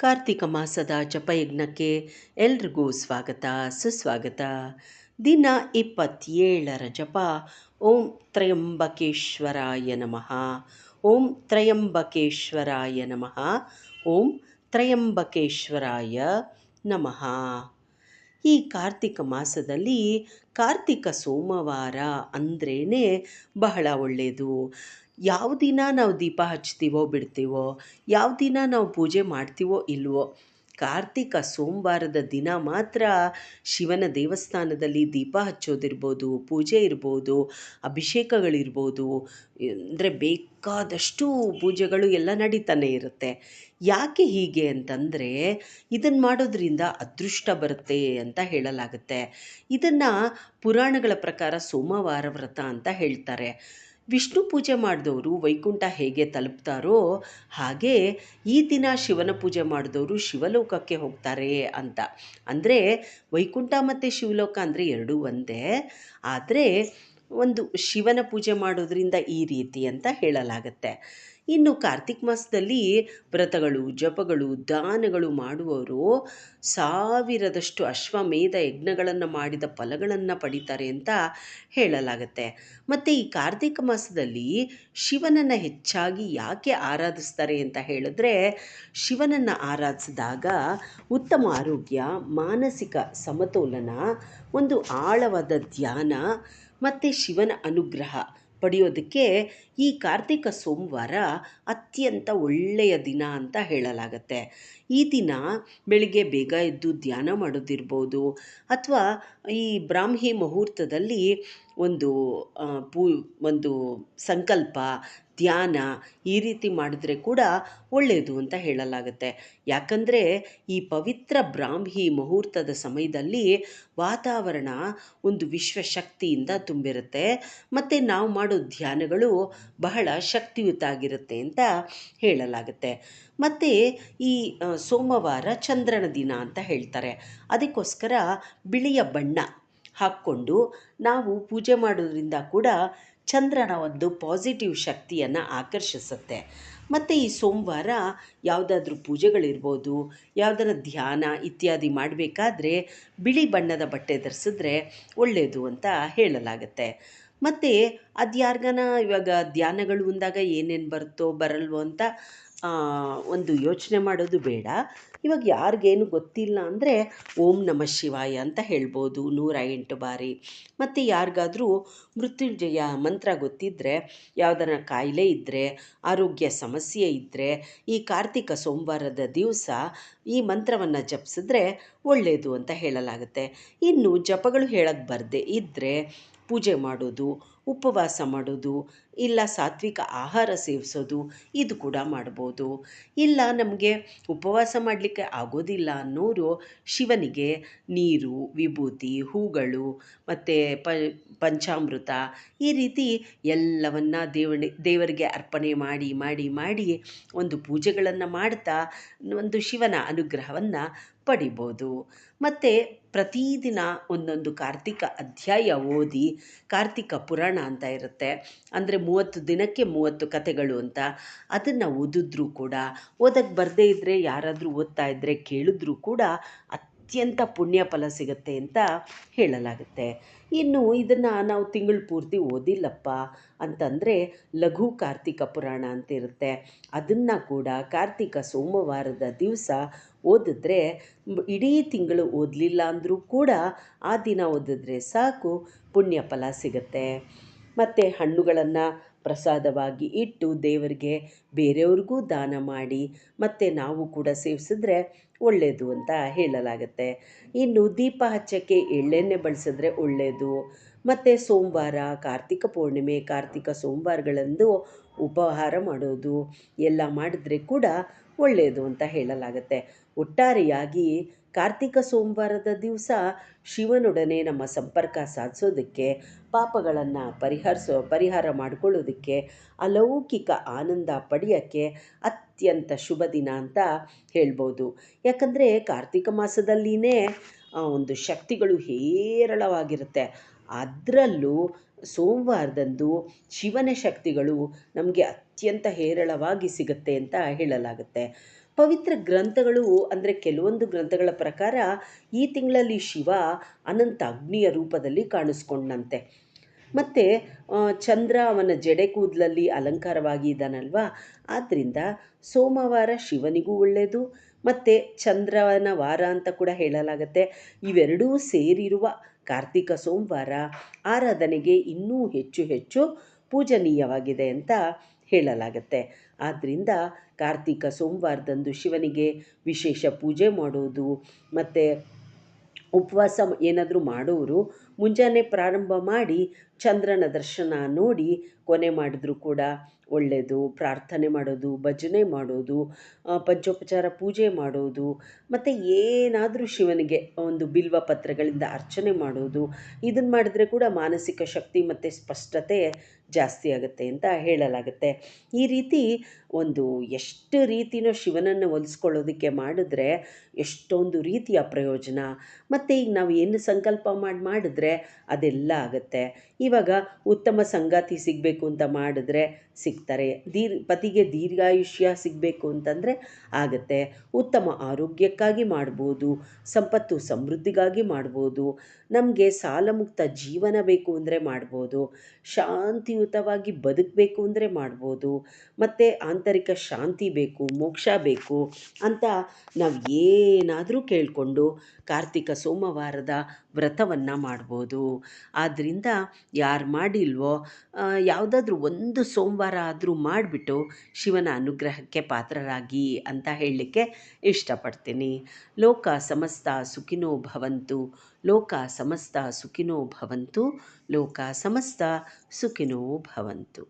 ಕಾರ್ತಿಕ ಮಾಸದ ಜಪಯಜ್ಞಕ್ಕೆ ಎಲ್ರಿಗೂ ಸ್ವಾಗತ, ಸುಸ್ವಾಗತ. ದಿನ ಇಪ್ಪತ್ತೇಳರ ಜಪ. ಓಂ ತ್ರಯಂಬಕೇಶ್ವರಾಯ ನಮಃ. ಓಂ ತ್ರಯಂಬಕೇಶ್ವರಾಯ ನಮಃ. ಓಂ ತ್ರಯಂಬಕೇಶ್ವರಾಯ ನಮಃ. ಈ ಕಾರ್ತಿಕ ಮಾಸದಲ್ಲಿ ಕಾರ್ತಿಕ ಸೋಮವಾರ ಅಂದ್ರೇ ಬಹಳ ಒಳ್ಳೆಯದು ಯಾವ ದಿನ ನಾವು ದೀಪ ಹಚ್ತೀವೋ ಬಿಡ್ತೀವೋ, ಯಾವ ದಿನ ನಾವು ಪೂಜೆ ಮಾಡ್ತೀವೋ ಇಲ್ವೋ, ಕಾರ್ತಿಕ ಸೋಮವಾರದ ದಿನ ಮಾತ್ರ ಶಿವನ ದೇವಸ್ಥಾನದಲ್ಲಿ ದೀಪ ಹಚ್ಚೋದಿರ್ಬೋದು, ಪೂಜೆ ಇರ್ಬೋದು, ಅಭಿಷೇಕಗಳಿರ್ಬೋದು, ಅಂದರೆ ಬೇಕಾದಷ್ಟು ಪೂಜೆಗಳು ಎಲ್ಲ ನಡೀತಾನೆ ಇರುತ್ತೆ. ಯಾಕೆ ಹೀಗೆ ಅಂತಂದರೆ ಇದನ್ನು ಮಾಡೋದ್ರಿಂದ ಅದೃಷ್ಟ ಬರುತ್ತೆ ಅಂತ ಹೇಳಲಾಗುತ್ತೆ. ಇದನ್ನು ಪುರಾಣಗಳ ಪ್ರಕಾರ ಸೋಮವಾರ ವ್ರತ ಅಂತ ಹೇಳ್ತಾರೆ. ವಿಷ್ಣು ಪೂಜೆ ಮಾಡಿದವರು ವೈಕುಂಠ ಹೇಗೆ ತಲುಪ್ತಾರೋ ಹಾಗೆ ಈ ದಿನ ಶಿವನ ಪೂಜೆ ಮಾಡಿದವರು ಶಿವಲೋಕಕ್ಕೆ ಹೋಗ್ತಾರೆ ಅಂತ. ಅಂದರೆ ವೈಕುಂಠ ಮತ್ತು ಶಿವಲೋಕ ಅಂದರೆ ಎರಡೂ ಒಂದೇ. ಆದರೆ ಒಂದು ಶಿವನ ಪೂಜೆ ಮಾಡೋದ್ರಿಂದ ಈ ರೀತಿ ಅಂತ ಹೇಳಲಾಗತ್ತೆ. ಇನ್ನು ಕಾರ್ತಿಕ್ ಮಾಸದಲ್ಲಿ ವ್ರತಗಳು, ಜಪಗಳು, ದಾನಗಳು ಮಾಡುವವರು ಸಾವಿರದಷ್ಟು ಅಶ್ವಮೇಧ ಯಜ್ಞಗಳನ್ನು ಮಾಡಿದ ಫಲಗಳನ್ನು ಪಡಿತಾರೆ ಅಂತ ಹೇಳಲಾಗತ್ತೆ. ಮತ್ತು ಈ ಕಾರ್ತಿಕ ಮಾಸದಲ್ಲಿ ಶಿವನನ್ನು ಹೆಚ್ಚಾಗಿ ಯಾಕೆ ಆರಾಧಿಸ್ತಾರೆ ಅಂತ ಹೇಳಿದ್ರೆ, ಶಿವನನ್ನು ಆರಾಧಿಸಿದಾಗ ಉತ್ತಮ ಆರೋಗ್ಯ, ಮಾನಸಿಕ ಸಮತೋಲನ, ಒಂದು ಆಳವಾದ ಧ್ಯಾನ, ಮತ್ತು ಶಿವನ ಅನುಗ್ರಹ. ಪಡೆಯೋದಕ್ಕೆ ಈ ಕಾರ್ತಿಕ ಸೋಮವಾರ ಅತ್ಯಂತ ಒಳ್ಳೆಯ ದಿನ ಅಂತ ಹೇಳಲಾಗತ್ತೆ. ಈ ದಿನ ಬೆಳಿಗ್ಗೆ ಬೇಗ ಎದ್ದು ಧ್ಯಾನ ಮಾಡೋದಿರ್ಬೋದು ಅಥವಾ ಈ ಬ್ರಾಹ್ಮಿ ಮುಹೂರ್ತದಲ್ಲಿ ಒಂದು ಪೂ, ಒಂದು ಸಂಕಲ್ಪ ಧ್ಯಾನ ಈ ರೀತಿ ಮಾಡಿದ್ರೆ ಕೂಡ ಒಳ್ಳೆಯದು ಅಂತ ಹೇಳಲಾಗುತ್ತೆ. ಯಾಕಂದರೆ ಈ ಪವಿತ್ರ ಬ್ರಾಹ್ಮಿ ಮುಹೂರ್ತದ ಸಮಯದಲ್ಲಿ ವಾತಾವರಣ ಒಂದು ವಿಶ್ವಶಕ್ತಿಯಿಂದ ತುಂಬಿರುತ್ತೆ. ಮತ್ತು ನಾವು ಮಾಡೋ ಧ್ಯಾನಗಳು ಬಹಳ ಶಕ್ತಿಯುತ ಆಗಿರುತ್ತೆ ಅಂತ ಹೇಳಲಾಗುತ್ತೆ. ಮತ್ತು ಈ ಸೋಮವಾರ ಚಂದ್ರನ ದಿನ ಅಂತ ಹೇಳ್ತಾರೆ. ಅದಕ್ಕೋಸ್ಕರ ಬಿಳಿಯ ಬಣ್ಣ ಹಾಕ್ಕೊಂಡು ನಾವು ಪೂಜೆ ಮಾಡೋದ್ರಿಂದ ಕೂಡ ಚಂದ್ರನ ಒಂದು ಪಾಸಿಟಿವ್ ಶಕ್ತಿಯನ್ನು ಆಕರ್ಷಿಸುತ್ತೆ. ಮತ್ತು ಈ ಸೋಮವಾರ ಯಾವುದಾದ್ರೂ ಪೂಜೆಗಳಿರ್ಬೋದು ಯಾವುದಾದ್ರು ಧ್ಯಾನ ಇತ್ಯಾದಿ ಮಾಡಬೇಕಾದ್ರೆ ಬಿಳಿ ಬಣ್ಣದ ಬಟ್ಟೆ ಧರಿಸಿದ್ರೆ ಒಳ್ಳೆಯದು ಅಂತ ಹೇಳಲಾಗುತ್ತೆ. ಮತ್ತು ಅದು ಯಾರ್ಗಾನ ಇವಾಗ ಧ್ಯಾನಗಳು ಅಂದಾಗ ಏನೇನು ಬರುತ್ತೋ ಬರಲ್ವೋ ಅಂತ ಒಂದು ಯೋಚನೆ ಮಾಡೋದು ಬೇಡ. ಇವಾಗ ಯಾರಿಗೇನು ಗೊತ್ತಿಲ್ಲ ಅಂದರೆ ಓಂ ನಮಃ ಶಿವಾಯ ಅಂತ ಹೇಳ್ಬೋದು ನೂರ ಎಂಟು ಬಾರಿ. ಮತ್ತು ಯಾರಿಗಾದ್ರೂ ಮೃತ್ಯುಂಜಯ ಮಂತ್ರ ಗೊತ್ತಿದ್ದರೆ ಯಾವ್ದಾರ ಕಾಯಿಲೆ ಇದ್ದರೆ ಆರೋಗ್ಯ ಸಮಸ್ಯೆ ಇದ್ದರೆ ಈ ಕಾರ್ತಿಕ ಸೋಮವಾರದ ದಿವಸ ಈ ಮಂತ್ರವನ್ನು ಜಪಿಸಿದ್ರೆ ಒಳ್ಳೆಯದು ಅಂತ ಹೇಳಲಾಗುತ್ತೆ. ಇನ್ನು ಜಪಗಳು ಹೇಳಕ್ಕೆ ಬರದೇ ಇದ್ದರೆ ಪೂಜೆ ಮಾಡೋದು, ಉಪವಾಸ ಮಾಡೋದು, ಇಲ್ಲ ಸಾತ್ವಿಕ ಆಹಾರ ಸೇವಿಸೋದು, ಇದು ಕೂಡ ಮಾಡ್ಬೋದು. ಇಲ್ಲ ನಮಗೆ ಉಪವಾಸ ಮಾಡಲಿಕ್ಕೆ ಆಗೋದಿಲ್ಲ ಅನ್ನೋರು ಶಿವನಿಗೆ ನೀರು, ವಿಭೂತಿ, ಹೂಗಳು, ಮತ್ತು ಪಂಚಾಮೃತ ಈ ರೀತಿ ಎಲ್ಲವನ್ನ ದೇವಣಿ, ದೇವರಿಗೆ ಅರ್ಪಣೆ ಮಾಡಿ ಮಾಡಿ ಮಾಡಿ ಒಂದು ಪೂಜೆಗಳನ್ನು ಮಾಡ್ತಾ ಒಂದು ಶಿವನ ಅನುಗ್ರಹವನ್ನು ಪಡಿಬೋದು. ಮತ್ತು ಪ್ರತಿದಿನ ಒಂದೊಂದು ಕಾರ್ತಿಕ ಅಧ್ಯಾಯ ಓದಿ ಕಾರ್ತಿಕ ಪುರಾಣ ಅಂತ ಇರುತ್ತೆ. ಅಂದರೆ ಮೂವತ್ತು ದಿನಕ್ಕೆ ಮೂವತ್ತು ಕಥೆಗಳು ಅಂತ. ಅದನ್ನು ಓದಿದ್ರೂ ಕೂಡ ಓದಕ್ಕೆ ಬರದೇ ಇದ್ದರೆ ಯಾರಾದರೂ ಓದ್ತಾ ಇದ್ದರೆ ಕೇಳಿದ್ರೂ ಕೂಡ ಅತ್ಯಂತ ಪುಣ್ಯ ಫಲ ಸಿಗುತ್ತೆ ಅಂತ ಹೇಳಲಾಗುತ್ತೆ. ಇನ್ನು ಇದನ್ನು ನಾವು ತಿಂಗಳು ಪೂರ್ತಿ ಓದಿಲ್ಲಪ್ಪ ಅಂತಂದರೆ ಲಘು ಕಾರ್ತಿಕ ಪುರಾಣ ಅಂತ ಇರುತ್ತೆ ಅದನ್ನು ಕೂಡ ಕಾರ್ತಿಕ ಸೋಮವಾರದ ದಿವಸ ಓದಿದ್ರೆ ಇಡೀ ತಿಂಗಳು ಓದಲಿಲ್ಲ ಅಂದರೂ ಕೂಡ ಆ ದಿನ ಓದಿದ್ರೆ ಸಾಕು ಪುಣ್ಯ ಫಲ ಸಿಗುತ್ತೆ. ಮತ್ತು ಹಣ್ಣುಗಳನ್ನು ಪ್ರಸಾದವಾಗಿ ಇಟ್ಟು ದೇವರಿಗೆ ಬೇರೆಯವ್ರಿಗೂ ದಾನ ಮಾಡಿ ಮತ್ತು ನಾವು ಕೂಡ ಸೇವಿಸಿದ್ರೆ ಒಳ್ಳೆಯದು ಅಂತ ಹೇಳಲಾಗುತ್ತೆ. ಇನ್ನು ದೀಪ ಹಚ್ಚೋಕ್ಕೆ ಎಳ್ಳೆಣ್ಣೆ ಬಳಸಿದ್ರೆ ಒಳ್ಳೆಯದು ಮತ್ತು ಸೋಮವಾರ ಕಾರ್ತಿಕ ಪೂರ್ಣಿಮೆ, ಕಾರ್ತಿಕ ಸೋಮವಾರಗಳಂದು ಉಪಹಾರ ಮಾಡೋದು, ಎಲ್ಲ ಮಾಡಿದ್ರೆ ಕೂಡ ಒಳ್ಳೆಯದು ಅಂತ ಹೇಳಲಾಗುತ್ತೆ. ಒಟ್ಟಾರೆಯಾಗಿ ಕಾರ್ತಿಕ ಸೋಮವಾರದ ದಿವಸ ಶಿವನೊಡನೆ ನಮ್ಮ ಸಂಪರ್ಕ ಸಾಧಿಸೋದಕ್ಕೆ ಪಾಪಗಳನ್ನು ಪರಿಹರಿಸೋ, ಪರಿಹಾರ ಮಾಡಿಕೊಳ್ಳೋದಕ್ಕೆ ಅಲೌಕಿಕ ಆನಂದ ಪಡೆಯೋಕ್ಕೆ ಅತ್ಯಂತ ಶುಭ ದಿನ ಅಂತ ಹೇಳ್ಬೋದು. ಯಾಕಂದರೆ ಕಾರ್ತಿಕ ಮಾಸದಲ್ಲಿನೇ ಒಂದು ಶಕ್ತಿಗಳು ಹೇರಳವಾಗಿರುತ್ತೆ. ಅದರಲ್ಲೂ ಸೋಮವಾರದಂದು ಶಿವನ ಶಕ್ತಿಗಳು ನಮಗೆ ಅತ್ಯಂತ ಹೇರಳವಾಗಿ ಸಿಗುತ್ತೆ ಅಂತ ಹೇಳಲಾಗುತ್ತೆ. ಪವಿತ್ರ ಗ್ರಂಥಗಳು ಅಂದರೆ ಕೆಲವೊಂದು ಗ್ರಂಥಗಳ ಪ್ರಕಾರ ಈ ತಿಂಗಳಲ್ಲಿ ಶಿವ ಅನಂತ ಅಗ್ನಿಯ ರೂಪದಲ್ಲಿ ಕಾಣಿಸ್ಕೊಂಡಂತೆ. ಮತ್ತು ಚಂದ್ರ ಅವನ ಜಡೆ ಕೂದಲಲ್ಲಿ ಅಲಂಕಾರವಾಗಿ ಇದ್ದಾನಲ್ವಾ? ಆದ್ದರಿಂದ ಸೋಮವಾರ ಶಿವನಿಗೂ ಒಳ್ಳೆಯದು ಮತ್ತು ಚಂದ್ರನ ವಾರ ಅಂತ ಕೂಡ ಹೇಳಲಾಗತ್ತೆ. ಇವೆರಡೂ ಸೇರಿರುವ ಕಾರ್ತಿಕ ಸೋಮವಾರ ಆರಾಧನೆಗೆ ಇನ್ನೂ ಹೆಚ್ಚು ಹೆಚ್ಚು ಪೂಜನೀಯವಾಗಿದೆ ಅಂತ ಹೇಳಲಾಗತ್ತೆ. ಆದ್ದರಿಂದ ಕಾರ್ತಿಕ ಸೋಮವಾರದಂದು ಶಿವನಿಗೆ ವಿಶೇಷ ಪೂಜೆ ಮಾಡೋದು ಮತ್ತು ಉಪವಾಸ ಏನಾದರೂ ಮಾಡೋರು ಮುಂಜಾನೆ ಪ್ರಾರಂಭ ಮಾಡಿ ಚಂದ್ರನ ದರ್ಶನ ನೋಡಿ ಕೊನೆ ಮಾಡಿದ್ರೂ ಕೂಡ ಒಳ್ಳೆಯದು ಪ್ರಾರ್ಥನೆ ಮಾಡೋದು, ಭಜನೆ ಮಾಡೋದು ಪಂಚೋಪಚಾರ ಪೂಜೆ ಮಾಡೋದು, ಮತ್ತು ಏನಾದರೂ ಶಿವನಿಗೆ ಒಂದು ಬಿಲ್ವ ಪತ್ರಗಳಿಂದ ಅರ್ಚನೆ ಮಾಡೋದು ಇದನ್ನು ಮಾಡಿದ್ರೆ ಕೂಡ ಮಾನಸಿಕ ಶಕ್ತಿ ಮತ್ತು ಸ್ಪಷ್ಟತೆ ಜಾಸ್ತಿ ಆಗುತ್ತೆ ಅಂತ ಹೇಳಲಾಗುತ್ತೆ. ಈ ರೀತಿ ಒಂದು ಎಷ್ಟು ರೀತಿನೋ ಶಿವನನ್ನು ಒಲಿಸ್ಕೊಳ್ಳೋದಕ್ಕೆ ಮಾಡಿದ್ರೆ ಎಷ್ಟೊಂದು ರೀತಿಯ ಪ್ರಯೋಜನ. ಮತ್ತು ಈಗ ನಾವು ಏನು ಸಂಕಲ್ಪ ಮಾಡಿ ಮಾಡಿದ್ರೆ ಅದೆಲ್ಲ ಆಗುತ್ತೆ. ಇವಾಗ ಉತ್ತಮ ಸಂಗಾತಿ ಸಿಗಬೇಕು ಅಂತ ಮಾಡಿದ್ರೆ ಸಿಗ್ತಾರೆ. ದೀರ್, ಪತಿಗೆ ದೀರ್ಘಾಯುಷ್ಯ ಸಿಗಬೇಕು ಅಂತಂದರೆ ಆಗುತ್ತೆ. ಉತ್ತಮ ಆರೋಗ್ಯಕ್ಕಾಗಿ ಮಾಡ್ಬೋದು, ಸಂಪತ್ತು ಸಮೃದ್ಧಿಗಾಗಿ ಮಾಡ್ಬೋದು, ನಮಗೆ ಸಾಲಮುಕ್ತ ಜೀವನ ಬೇಕು ಅಂದರೆ ಮಾಡ್ಬೋದು, ಶಾಂತಿಯುತವಾಗಿ ಬದುಕಬೇಕು ಅಂದರೆ ಮಾಡ್ಬೋದು, ಮತ್ತು ಆಂತರಿಕ ಶಾಂತಿ ಬೇಕು, ಮೋಕ್ಷ ಬೇಕು ಅಂತ ನಾವು ಏನಾದರೂ ಕೇಳಿಕೊಂಡು ಕಾರ್ತಿಕ ಸೋಮವಾರದ ವ್ರತವನ್ನು ಮಾಡ್ಬೋದು. ಆದ್ದರಿಂದ ಯಾರು ಮಾಡಿಲ್ವೋ ಯಾವುದಾದ್ರೂ ಒಂದು ಸೋಮವಾರ ಆದರೂ ಮಾಡಿಬಿಟ್ಟು ಶಿವನ ಅನುಗ್ರಹಕ್ಕೆ ಪಾತ್ರರಾಗಿ ಅಂತ ಹೇಳಲಿಕ್ಕೆ ಇಷ್ಟಪಡ್ತೀನಿ. ಲೋಕ ಸಮಸ್ತ ಸುಖಿನೋ ಭವಂತು, ಲೋಕ ಸಮಸ್ತ ಸುಖಿನೋ ಭವಂತು, ಲೋಕ ಸಮಸ್ತ ಸುಖಿನೋ ಭವಂತು.